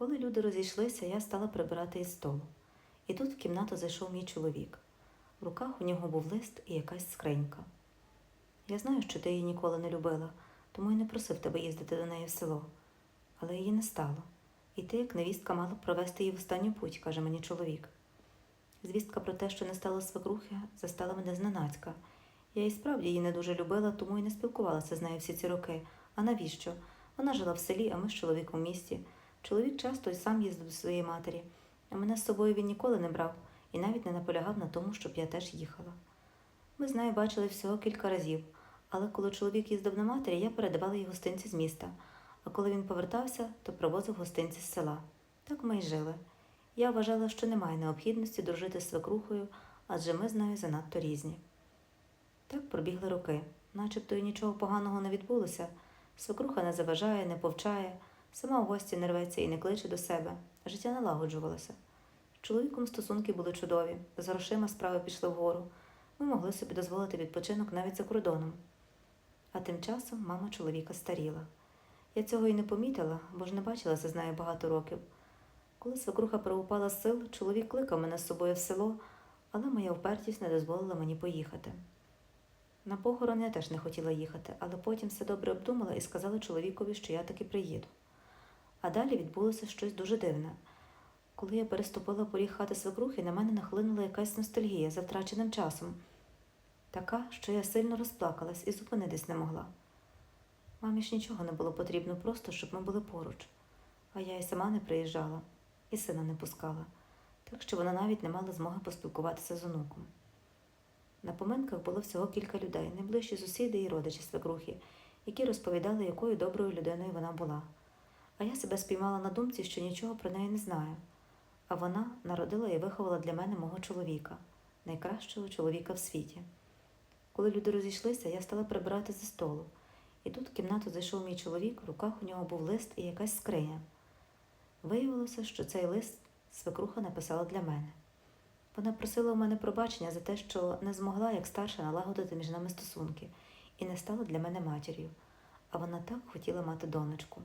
Коли люди розійшлися, я стала прибирати із столу. І тут в кімнату зайшов мій чоловік. В руках у нього був лист і якась скринька. Я знаю, що ти її ніколи не любила, тому й не просив тебе їздити до неї в село. Але її не стало. І ти, як невістка, мала провести її в останню путь, каже мені чоловік. Звістка про те, що не стало свекрухи, застала мене зненацька. Я і справді її не дуже любила, тому і не спілкувалася з нею всі ці роки. А навіщо? Вона жила в селі, а ми з чоловіком в місті. Чоловік часто й сам їздив до своєї матері, а мене з собою він ніколи не брав і навіть не наполягав на тому, щоб я теж їхала. Ми з нею бачили всього кілька разів, але коли чоловік їздив на матері, я передавала їй гостинці з міста, а коли він повертався, то привозив гостинці з села. Так ми й жили. Я вважала, що немає необхідності дружити з свекрухою, адже ми з нею занадто різні. Так пробігли роки, начебто й нічого поганого не відбулося. Свекруха не заважає, не повчає, сама в гості не рветься і не кличе до себе. Життя налагоджувалося. Чоловіком стосунки були чудові, з грошима справи пішли вгору. Ми могли собі дозволити відпочинок навіть за кордоном. А тим часом мама чоловіка старіла. Я цього і не помітила, бо ж не бачилася з нею багато років. Коли свекруха переупала з сил, чоловік кликав мене з собою в село, але моя впертість не дозволила мені поїхати. На похорон я теж не хотіла їхати, але потім все добре обдумала і сказала чоловікові, що я таки приїду. А далі відбулося щось дуже дивне. Коли я переступила поріг хати свекрухи, на мене нахлинула якась ностальгія за втраченим часом, така, що я сильно розплакалась і зупинитись не могла. Мамі ж нічого не було потрібно, просто щоб ми були поруч. А я й сама не приїжджала, і сина не пускала, так що вона навіть не мала змоги поспілкуватися з онуком. На поминках було всього кілька людей, найближчі сусіди і родичі свекрухи, які розповідали, якою доброю людиною вона була. А я себе спіймала на думці, що нічого про неї не знаю. А вона народила і виховала для мене мого чоловіка, найкращого чоловіка в світі. Коли люди розійшлися, я стала прибирати зі столу. І тут в кімнату зайшов мій чоловік, в руках у нього був лист і якась скриня. Виявилося, що цей лист свекруха написала для мене. Вона просила у мене пробачення за те, що не змогла, як старша, налагодити між нами стосунки, і не стала для мене матір'ю, а вона так хотіла мати донечку.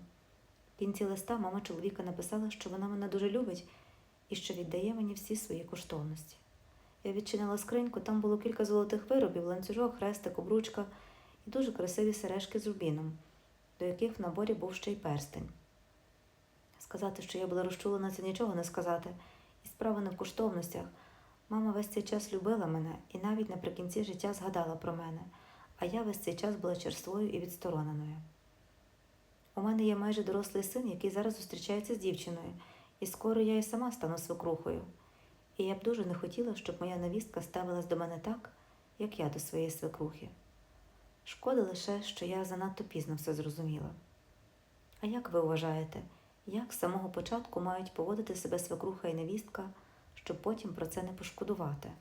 В кінці листа мама чоловіка написала, що вона мене дуже любить і що віддає мені всі свої коштовності. Я відчинила скриньку, там було кілька золотих виробів, ланцюжок, хрестик, обручка і дуже красиві сережки з рубіном, до яких в наборі був ще й перстень. Сказати, що я була розчулена, це нічого не сказати, і справа не в коштовностях. Мама весь цей час любила мене і навіть наприкінці життя згадала про мене, а я весь цей час була черствою і відстороненою. У мене є майже дорослий син, який зараз зустрічається з дівчиною, і скоро я і сама стану свекрухою. І я б дуже не хотіла, щоб моя невістка ставилась до мене так, як я до своєї свекрухи. Шкода лише, що я занадто пізно все зрозуміла. А як ви вважаєте, як з самого початку мають поводити себе свекруха і невістка, щоб потім про це не пошкодувати?